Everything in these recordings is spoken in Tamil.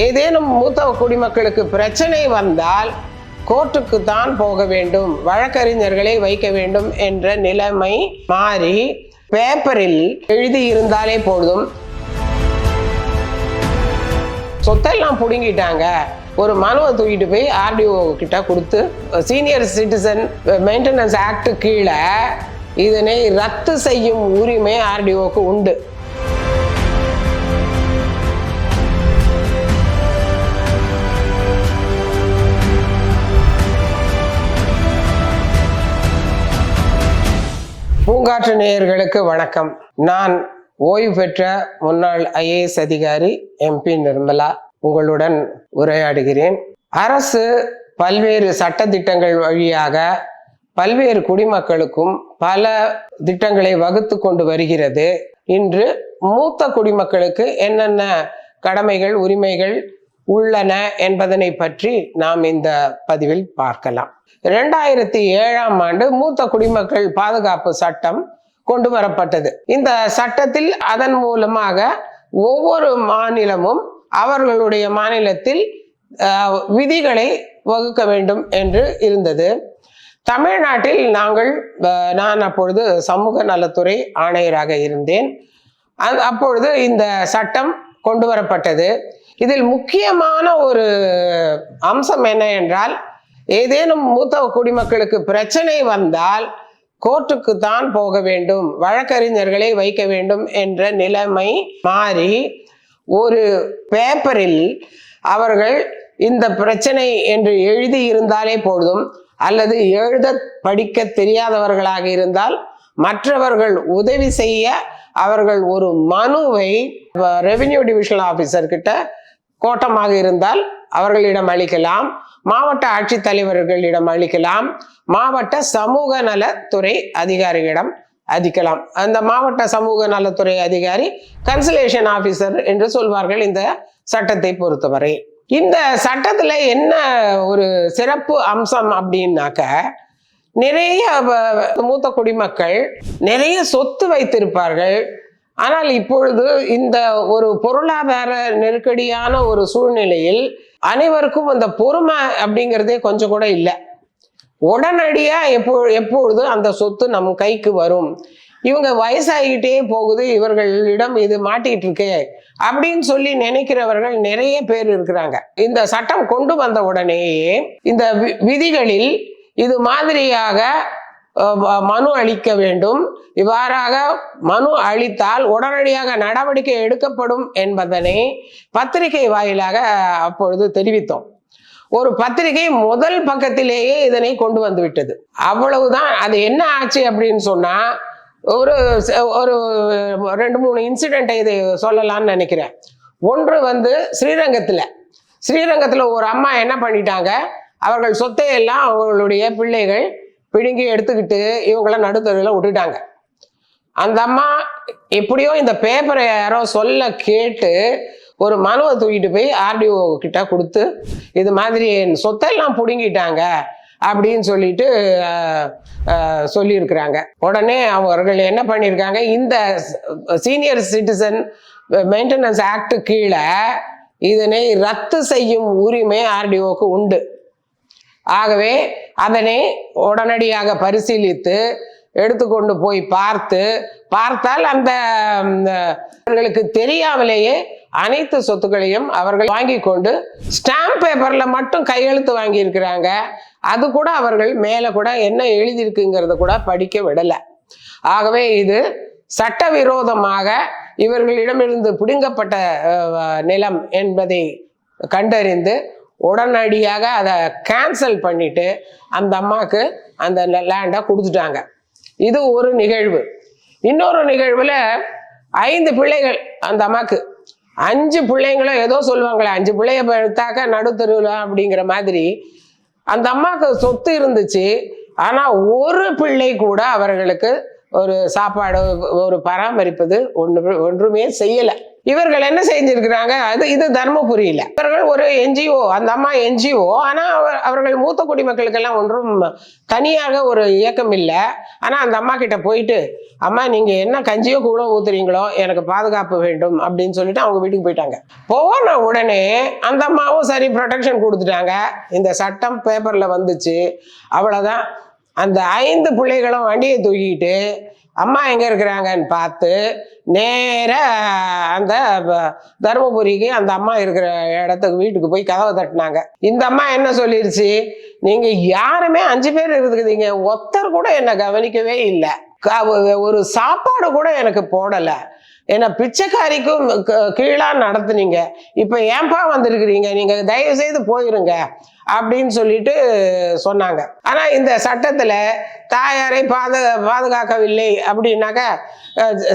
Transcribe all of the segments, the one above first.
ஏதேனும் மூத்த குடிமக்களுக்கு பிரச்சனை வந்தால் கோர்ட்டுக்கு தான் போக வேண்டும் வழக்கறிஞர்களை வைக்க வேண்டும் என்ற நிலைமை மாறி பேப்பரில் எழுதி இருந்தாலே போதும். சொத்தெல்லாம் பிடுங்கிட்டாங்க. ஒரு மனுவை தூக்கிட்டு போய் ஆர்டிஓ கிட்ட கொடுத்து சீனியர் சிட்டிசன் மெயின்டெனன்ஸ் ஆக்ட் கீழே இதனை ரத்து செய்யும் உரிமை ஆர்டிஓக்கு உண்டு. பூங்காற்று நேயர்களுக்கு வணக்கம். நான் ஓய்வு பெற்ற முன்னாள் ஐஏஎஸ் அதிகாரி எம்பி நிர்மலா உங்களுடன் உரையாடுகிறேன். அரசு பல்வேறு சட்டத்திட்டங்கள் வழியாக பல்வேறு குடிமக்களுக்கும் பல திட்டங்களை வகுத்து கொண்டு வருகிறது. இன்று மூத்த குடிமக்களுக்கு என்னென்ன கடமைகள் உரிமைகள் உள்ளன என்பதனை பற்றி நாம் இந்த பதிவில் பார்க்கலாம். இரண்டாயிரத்தி ஏழாம் ஆண்டு மூத்த குடிமக்கள் பாதுகாப்பு சட்டம் கொண்டு வரப்பட்டது. இந்த சட்டத்தில் அதன் மூலமாக ஒவ்வொரு மாநிலமும் அவர்களுடைய மாநிலத்தில் விதிகளை வகுக்க வேண்டும் என்று இருந்தது. தமிழ்நாட்டில் நாங்கள் நான் அப்பொழுது சமூக நலத்துறை ஆணையராக இருந்தேன். அப்பொழுது இந்த சட்டம் கொண்டு வரப்பட்டது. இதில் முக்கியமான ஒரு அம்சம் என்ன என்றால் ஏதேனும் மூத்த குடிமக்களுக்கு பிரச்சனை வந்தால் கோர்ட்டுக்கு தான் போக வேண்டும் வழக்கறிஞர்களை வைக்க வேண்டும் என்ற நிலைமை மாறி ஒரு பேப்பரில் அவர்கள் இந்த பிரச்சனை என்று எழுதி இருந்தாலே போதும் அல்லது எழுத படிக்க தெரியாதவர்களாக இருந்தால் மற்றவர்கள் உதவி செய்ய அவர்கள் ஒரு மனுவை ரெவென்யூ டிவிஷனல் ஆஃபீஸர்கிட்ட கோட்டமாக இருந்தால் அவர்களிடம் அளிக்கலாம். மாவட்ட ஆட்சித்தலைவர்களிடம் அளிக்கலாம். மாவட்ட சமூக நலத்துறை அதிகாரிகளிடம் அதிக்கலாம் அந்த மாவட்ட சமூக நலத்துறை அதிகாரி கன்சலேஷன் ஆபீசர் என்று சொல்வார்கள் இந்த சட்டத்தை பொறுத்தவரை. இந்த சட்டத்துல என்ன ஒரு சிறப்பு அம்சம் அப்படின்னாக்க நிறைய மூத்த குடிமக்கள் நிறைய சொத்து வைத்திருப்பார்கள். ஆனால் இப்பொழுது இந்த ஒரு பொருளாதார நெருக்கடியான ஒரு சூழ்நிலையில் அனைவருக்கும் அந்த பொறுமை அப்படிங்கிறதே கொஞ்சம் கூட இல்லை. உடனடியாக எப்போ எப்பொழுது அந்த சொத்து நம் கைக்கு வரும்? இவங்க வயசாகிட்டே போகுது இவர்களிடம் இது மாட்டிட்டு இருக்கே அப்படின்னு சொல்லி நினைக்கிறவர்கள் நிறைய பேர் இருக்கிறாங்க. இந்த சட்டம் கொண்டு வந்த உடனேயே இந்த விதிகளில் இது மாதிரியாக மனு அளிக்க வேண்டும். இவ்வாறாக மனு அளித்தால் உடனடியாக நடவடிக்கை எடுக்கப்படும் என்பதனை பத்திரிகை வாயிலாக அப்பொழுது தெரிவித்தோம். ஒரு பத்திரிகை முதல் பக்கத்திலேயே இதனை கொண்டு வந்து விட்டது அவ்வளவுதான். அது என்ன ஆச்சு அப்படின்னு சொன்னா ஒரு ஒரு ரெண்டு மூணு இன்சிடென்ட்டை இதை சொல்லலாம்னு நினைக்கிறேன். ஒன்று வந்து ஸ்ரீரங்கத்தில். ஸ்ரீரங்கத்தில் ஒரு அம்மா என்ன பண்ணிட்டாங்க? அவர்கள் சொத்தையெல்லாம் அவர்களுடைய அவங்களுடைய பிள்ளைகள் பிடுங்கி எடுத்துக்கிட்டு இவங்கள நடுத்தருவில் விட்டுட்டாங்க. அந்த அம்மா எப்படியோ இந்த பேப்பரை யாரோ சொல்ல கேட்டு ஒரு மனுவை தூக்கிட்டு போய் ஆர்டிஓ கிட்ட கொடுத்து இது மாதிரி என் சொத்தெல்லாம் பிடுங்கிட்டாங்க அப்படின்னு சொல்லிட்டு சொல்லியிருக்கிறாங்க. உடனே அவர்கள் என்ன பண்ணியிருக்காங்க இந்த சீனியர் சிட்டிசன் மெயின்டெனன்ஸ் ஆக்டு கீழே இதனை ரத்து செய்யும் உரிமை ஆர்டிஓக்கு உண்டு. ஆகவே அதனை உடனடியாக பரிசீலித்து எடுத்துக்கொண்டு போய் பார்த்து பார்த்தால் அந்த அவர்களுக்கு தெரியாமலேயே அனைத்து சொத்துக்களையும் அவர்கள் வாங்கி கொண்டு ஸ்டாம்ப் பேப்பர்ல மட்டும் கையெழுத்து வாங்கி இருக்கிறாங்க அது கூட அவர்கள் மேல கூட என்ன எழுதியிருக்குங்கிறத கூட படிக்க விடல. ஆகவே இது சட்டவிரோதமாக இவர்களிடமிருந்து பிடுங்கப்பட்ட நிலம் என்பதை கண்டறிந்து உடனடியாக அதை கேன்சல் பண்ணிட்டு அந்த அம்மாவுக்கு அந்த லேண்டை கொடுத்துட்டாங்க. இது ஒரு நிகழ்வு. இன்னொரு நிகழ்வில் ஐந்து பிள்ளைகள் அந்த அம்மாக்கு. அஞ்சு பிள்ளைங்களும் ஏதோ சொல்லுவாங்களே அஞ்சு பிள்ளைய எடுத்தாக்க நடுத்தருவில் அப்படிங்கிற மாதிரி அந்த அம்மாவுக்கு சொத்து இருந்துச்சு. ஆனால் ஒரு பிள்ளை கூட அவர்களுக்கு ஒரு சாப்பாடு ஒரு பராமரிப்பது ஒன்று ஒன்றுமே செய்யலை. இவர்கள் என்ன செஞ்சிருக்கிறாங்க? அது இது தர்மபுரியில. இவர்கள் ஒரு என்ஜிஓ அந்த அம்மா என்ஜிஓ ஆனால் அவர்- அவர்கள் மூத்த குடிமக்களுக்கெல்லாம் ஒன்றும் தனியாக ஒரு இயக்கம் இல்லை. ஆனால் அந்த அம்மா கிட்ட போயிட்டு அம்மா நீங்கள் என்ன கஞ்சியோ கூட ஊத்துறீங்களோ எனக்கு பாதுகாப்பு வேண்டும் அப்படின்னு சொல்லிட்டு அவங்க வீட்டுக்கு போயிட்டாங்க. போன உடனே அந்த அம்மாவும் சரி ப்ரொடெக்ஷன் கொடுத்துட்டாங்க. இந்த சட்டம் பேப்பரில் வந்துச்சு. அவ்வளோதான் அந்த ஐந்து பிள்ளைகளும் வண்டியை தூக்கிட்டு அம்மா எங்கே இருக்கிறாங்கன்னு பார்த்து நேர அந்த தருமபுரிக்கு அந்த அம்மா இருக்கிற இடத்துக்கு வீட்டுக்கு போய் கதவை தட்டினாங்க. இந்த அம்மா என்ன சொல்லிருச்சு? நீங்கள் யாருமே அஞ்சு பேர் இருக்குதுங்க. ஒருத்தர் கூட என்னை கவனிக்கவே இல்லை. ஒரு சாப்பாடு கூட எனக்கு போடலை. என்ன பிச்சைக்காரிக்கும் க- கீழா நடத்துனீங்க. இப்ப ஏன்பா வந்திருக்கிறீங்க? நீங்க தயவு செய்து போயிருங்க. அப்படின்னு சொல்லிட்டு சொன்னாங்க. ஆனா இந்த சட்டத்துல தாயாரை பாது பாதுகாக்கவில்லை அப்படின்னாக்க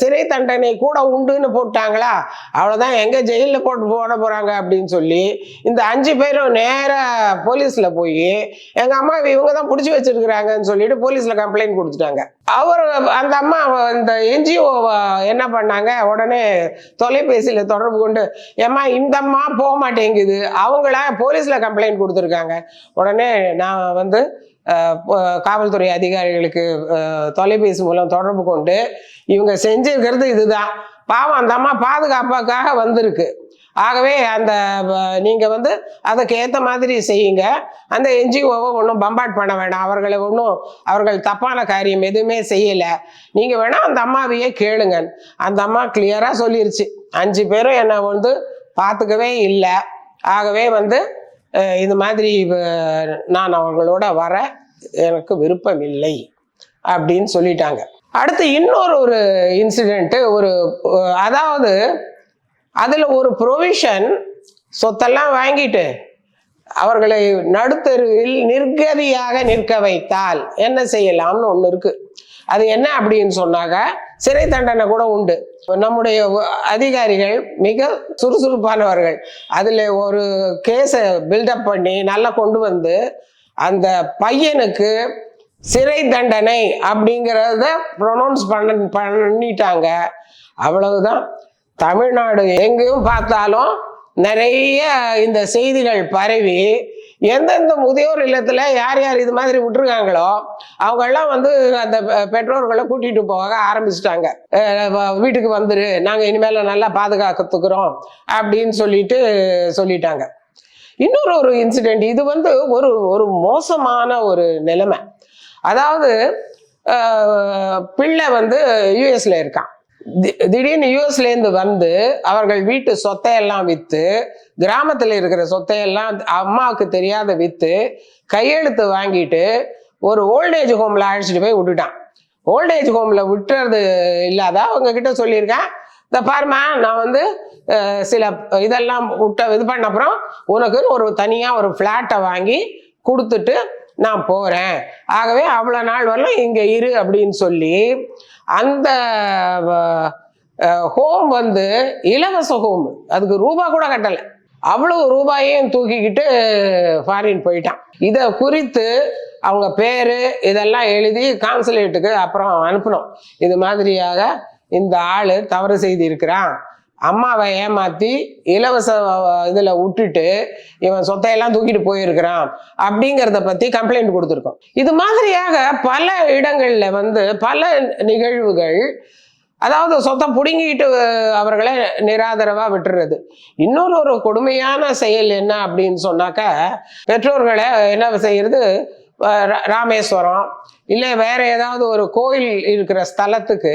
சிறை தண்டனை கூட உண்டுன்னு போட்டாங்களா? அவ்வளோதான் எங்க ஜெயிலில் போட்டு போட போறாங்க அப்படின்னு சொல்லி இந்த அஞ்சு பேரும் நேராக போலீஸ்ல போய் எங்க அம்மா இவங்க தான் பிடிச்சி வச்சிருக்கிறாங்கன்னு சொல்லிட்டு போலீஸ்ல கம்ப்ளைண்ட் கொடுத்துட்டாங்க. அவர் அந்த அம்மா இந்த என்ஜிஓ என்ன பண்ணாங்க? உடனே தொலைபேசியில் தொடர்பு கொண்டு ஏம்மா இந்த அம்மா போக மாட்டேங்குது. அவங்கள போலீஸ்ல கம்ப்ளைண்ட் கொடுத்துருக்காங்க. உடனே நான் வந்து காவல்துறை அதிகாரிகளுக்கு தொலைபேசி மூலம் தொடர்பு கொண்டு இவங்க செஞ்சிருக்கிறது இதுதான். பாவம் அந்த அம்மா பாதுகாப்புக்காக வந்திருக்கு. ஆகவே அந்த நீங்கள் நீங்க வந்து அதுக்கு ஏற்ற மாதிரி செய்யுங்க. அந்த என்ஜிஓவை ஒன்றும் பம்பாட் பண்ண வேண்டாம் அவர்களை ஒன்றும் அவர்கள் தப்பான காரியம் எதுவுமே செய்யலை. நீங்க வேணா அந்த அம்மாவையே கேளுங்க. அந்த அம்மா கிளியராக சொல்லிருச்சு. அஞ்சு பேரும் என்னை வந்து பார்த்துக்கவே இல்லை. ஆகவே வந்து இந்த இது மாதிரி நான் அவங்களோட வர எனக்கு விருப்பம் இல்லை அப்படின்னு சொல்லிட்டாங்க. அடுத்து இன்னொரு ஒரு இன்சிடெண்ட்டு ஒரு அதாவது அதில் ஒரு ப்ரொவிஷன் சொத்தெல்லாம் வாங்கிட்டு அவர்களை நடுத்தருவில் நிர்கதியாக நிற்க வைத்தால் என்ன செய்யலாம்னு ஒன்று இருக்குது அது என்ன அப்படின்னு சொன்னாக்க சிறை தண்டனை கூட உண்டு. நம்முடைய அதிகாரிகள் மிக சுறுசுறுப்பானவர்கள். அதில் ஒரு கேஸை பில்டப் பண்ணி நல்லா கொண்டு வந்து அந்த பையனுக்கு சிறை தண்டனை அப்படிங்கிறத ப்ரொனவுன்ஸ் பண்ண பண்ணிட்டாங்க. அவ்வளவுதான். தமிழ்நாடு எங்கேயும் பார்த்தாலும் நிறைய இந்த செய்திகள் பரவி எந்தெந்த முதியோர் இல்லத்துல யார் யார் இது மாதிரி விட்டுருக்காங்களோ அவங்கெல்லாம் வந்து அந்த பெ- பெற்றோர்களை கூட்டிட்டு போக ஆரம்பிச்சிட்டாங்க. வீட்டுக்கு வந்துரு நாங்க இனிமேல நல்லா பாதுகாக்கத்துக்குறோம் அப்படின்னு சொல்லிட்டு சொல்லிட்டாங்க. இன்னொரு ஒரு இன்சிடென்ட் இது வந்து ஒரு ஒரு மோசமான ஒரு நிலைமை. அதாவது பிள்ளை வந்து யூஎஸ்ல இருக்கான். திடீர்னு யூஎஸ்லேருந்து வந்து அவர்கள் வீட்டு சொத்தையெல்லாம் வித்து கிராமத்தில் இருக்கிற சொத்தையெல்லாம் அம்மாவுக்கு தெரியாத வித்து கையெழுத்து வாங்கிட்டு ஒரு ஓல்டேஜ் ஹோம்ல அழைச்சிட்டு போய் விட்டுட்டான். ஓல்டேஜ் ஹோம்ல விட்டுறது இல்லாத அவங்க கிட்ட சொல்லியிருக்கேன் இந்த பாருமா நான் வந்து சில இதெல்லாம் விட்ட இது பண்ண அப்புறம் உனக்கு ஒரு தனியா ஒரு ஃப்ளாட்டை வாங்கி கொடுத்துட்டு நான் போகிறேன் ஆகவே அவ்வளோ நாள் வரலாம் இங்கே இரு அப்படின்னு சொல்லி அந்த ஹோம் வந்து இலவச ஹோம். அதுக்கு ரூபா கூட கட்டலை. அவ்வளவு ரூபாயையும் தூக்கிக்கிட்டு ஃபாரின் போயிட்டான். இதை குறித்து அவங்க பேர் இதெல்லாம் எழுதி கான்சுலேட்டுக்கு அப்புறம் அனுப்பணும் இது மாதிரியாக இந்த ஆள் தவறு செய்திருக்கிறான். அம்மாவை ஏமாத்தி இலவச இதில் விட்டுட்டு இவன் சொத்தையெல்லாம் தூக்கிட்டு போயிருக்கிறான் அப்படிங்கிறத பத்தி கம்ப்ளைண்ட் கொடுத்துருக்கோம். இது மாதிரியாக பல இடங்கள்ல வந்து பல நிகழ்வுகள் அதாவது சொத்தை பிடுங்கிட்டு அவர்களை நிராதரவா விட்டுறது. இன்னொரு ஒரு கொடுமையான செயல் என்ன அப்படின்னு சொன்னாக்க பெற்றோர்களை என்ன செய்யறது? ராமேஸ்வரம் இல்லை வேற ஏதாவது ஒரு கோயில் இருக்கிற ஸ்தலத்துக்கு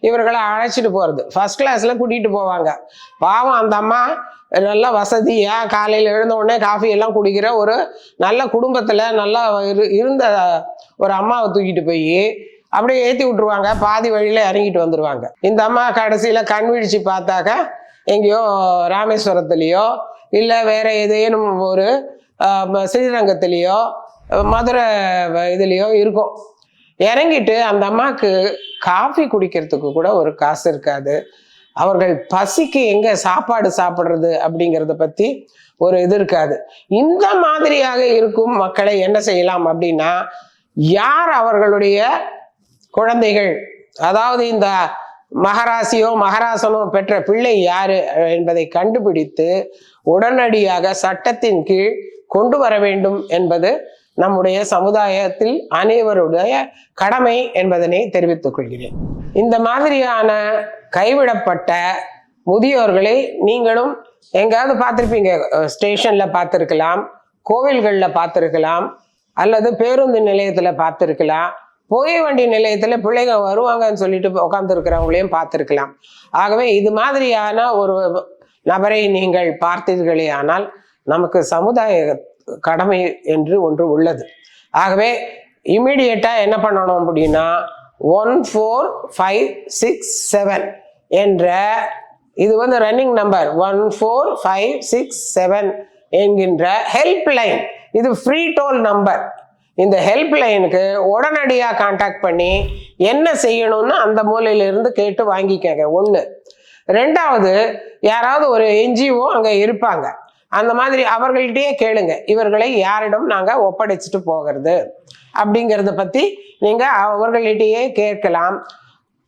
இவர்களை அழைச்சிட்டு போகிறது ஃபர்ஸ்ட் கிளாஸ்ல கூட்டிகிட்டு போவாங்க. பாவம் அந்த அம்மா நல்ல வசதியா காலையில் எழுந்த உடனே காஃபி எல்லாம் குடிக்கிற ஒரு நல்ல குடும்பத்தில் நல்லா இரு- இருந்த ஒரு அம்மாவை தூக்கிட்டு போய் அப்படியே ஏற்றி விட்ருவாங்க பாதி வழியில் இறங்கிட்டு வந்துருவாங்க. இந்த அம்மா கடைசியில் கண் விழிச்சு பார்த்தாக்க எங்கேயோ ராமேஸ்வரத்துலேயோ இல்லை வேற ஏதேனும் ஒரு ஸ்ரீரங்கத்துலேயோ மதுரை இதுலேயோ இருக்கும். இறங்கிட்டு அந்த அம்மாவுக்கு காஃபி குடிக்கிறதுக்கு கூட ஒரு காசு இருக்காது. அவர்கள் பசிக்கு எங்க சாப்பாடு சாப்பிட்றது அப்படிங்கிறத பத்தி ஒரு இது இருக்காது. இந்த மாதிரியாக இருக்கும் மக்களை என்ன செய்யலாம் அப்படின்னா யார் அவர்களுடைய குழந்தைகள்? அதாவது இந்த மகராசியோ மகராசனோ பெற்ற பிள்ளை யாரு என்பதை கண்டுபிடித்து உடனடியாக சட்டத்தின் கீழ் கொண்டு வர வேண்டும் என்பது நம்முடைய சமுதாயத்தில் அனைவருடைய கடமை என்பதனை தெரிவித்துக் கொள்கிறேன். இந்த மாதிரியான கைவிடப்பட்ட முதியோர்களை நீங்களும் எங்காவது பார்த்துருப்பீங்க. ஸ்டேஷனில் பார்த்துருக்கலாம் கோவில்களில் பார்த்துருக்கலாம் அல்லது பேருந்து நிலையத்தில் பார்த்துருக்கலாம். புகை வண்டி நிலையத்தில் பிள்ளைங்க வருவாங்கன்னு சொல்லிட்டு உட்காந்துருக்கிறவங்களையும் பார்த்துருக்கலாம். ஆகவே இது மாதிரியான ஒரு நபரை நீங்கள் பார்த்தீர்களே ஆனால் நமக்கு சமுதாய கடமை என்று ஒன்று உள்ளது. ஆகவே இமீடியட்டாக என்ன பண்ணணும் அப்படின்னா one four five six seven என்ற இது வந்து running number one four five six seven என்கின்ற ஹெல்ப் லைன் இது ஃப்ரீ டோல் நம்பர் இந்த ஹெல்ப் லைனுக்கு உடனடியாக காண்டாக்ட் பண்ணி என்ன செய்யணும்னு அந்த மூலையிலிருந்து கேட்டு வாங்கிக்கங்க. ஒன்று ரெண்டாவது யாராவது ஒரு என்ஜிஓ அங்கே இருப்பாங்க. அந்த மாதிரி அவர்கள்ட்டயே கேளுங்க. இவர்களை யாரிடம் நாங்கள் ஒப்படைச்சிட்டு போகிறது? அப்படிங்கிறத பற்றி நீங்கள் அவர்கள்ட்டயே கேட்கலாம்.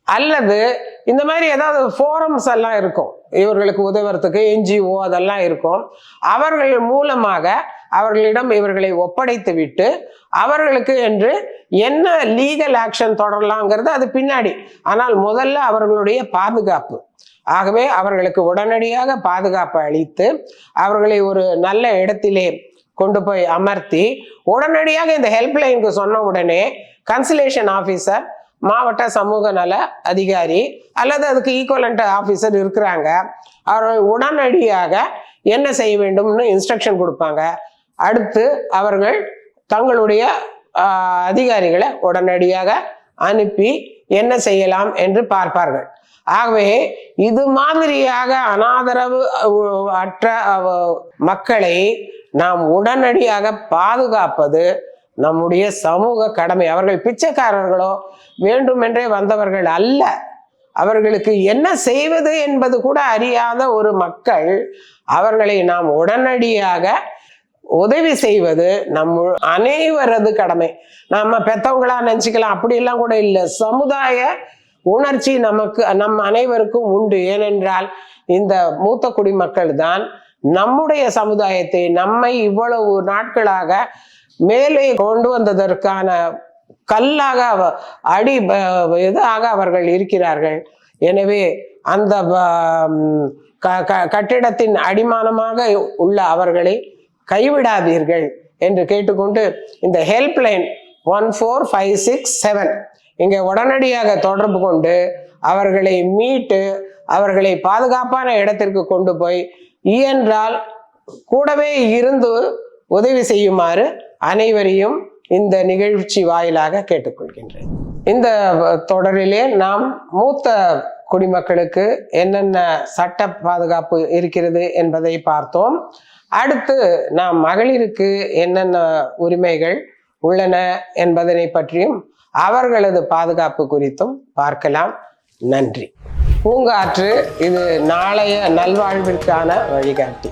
அல்லது இந்த மாதிரி ஏதாவது ஃபோரம்ஸ் எல்லாம் இருக்கும். இவர்களுக்கு உதவுறதுக்கு என்ஜிஓ அதெல்லாம் இருக்கும். அவர்கள் மூலமாக அவர்களிடம் இவர்களை ஒப்படைத்து விட்டு அவர்களுக்கு என்று என்ன லீகல் ஆக்ஷன் தொடரலாங்கிறது அது பின்னாடி. ஆனால் முதல்ல அவர்களுடைய பாதுகாப்பு. ஆகவே அவர்களுக்கு உடனடியாக பாதுகாப்பு அளித்து அவர்களை ஒரு நல்ல இடத்திலே கொண்டு போய் அமர்த்தி உடனடியாக இந்த ஹெல்ப்லைனுக்கு சொன்ன உடனே கன்சலேஷன் ஆஃபீஸர் மாவட்ட சமூக நல அதிகாரி அல்லது அதுக்கு ஈக்குவலண்ட் ஆஃபீஸர் இருக்கிறாங்க. அவர்கள் உடனடியாக என்ன செய்ய வேண்டும்னு இன்ஸ்ட்ரக்ஷன் கொடுப்பாங்க. அடுத்து அவர்கள் தங்களுடைய அதிகாரிகளை உடனடியாக அனுப்பி என்ன செய்யலாம் என்று பார்ப்பார்கள். ஆகவே இது மாதிரியாக அனாதரவு அற்ற மக்களை நாம் உடனடியாக பாதுகாப்பது நம்முடைய சமூக கடமை. அவர்கள் பிச்சைக்காரர்களோ வேண்டுமென்றே வந்தவர்கள் அல்ல. அவர்களுக்கு என்ன செய்வது என்பது கூட அறியாத ஒரு மக்கள் அவர்களை நாம் உடனடியாக உதவி செய்வது நம்ம அனைவரது கடமை. நம்ம பெத்தவங்களா நினச்சிக்கலாம். அப்படியெல்லாம் கூட இல்லை. சமுதாய உணர்ச்சி நமக்கு நம் அனைவருக்கும் உண்டு. ஏனென்றால் இந்த மூத்த குடிமக்கள் தான் நம்முடைய சமுதாயத்தை நம்மை இவ்வளவு நாட்களாக மேலே கொண்டு வந்ததற்கான கல்லாக அடி ப- இதாக அவர்கள் இருக்கிறார்கள். எனவே அந்த க- க- கட்டிடத்தின் அடிமானமாக உள்ள அவர்களை கைவிடாதீர்கள் என்று கேட்டுக்கொண்டு இந்த helpline one four five six seven இங்கே உடனடியாக தொடர்பு கொண்டு அவர்களை மீட்டு அவர்களை பாதுகாப்பான இடத்திற்கு கொண்டு போய் இயன்றால் கூடவே இருந்து உதவி செய்யுமாறு அனைவரையும் இந்த நிகழ்ச்சி வாயிலாக கேட்டுக்கொள்கின்றேன். இந்த தொடரிலே நாம் மூத்த குடிமக்களுக்கு என்னென்ன சட்ட பாதுகாப்பு இருக்கிறது என்பதை பார்த்தோம். அடுத்து நாம் மகளிருக்கு என்னென்ன உரிமைகள் உள்ளன என்பதனை பற்றியும் அவர்களது பாதுகாப்பு குறித்தும் பார்க்கலாம். நன்றி. பூங்காற்று இது நாளைய நல்வாழ்விற்கான வழிகாட்டி.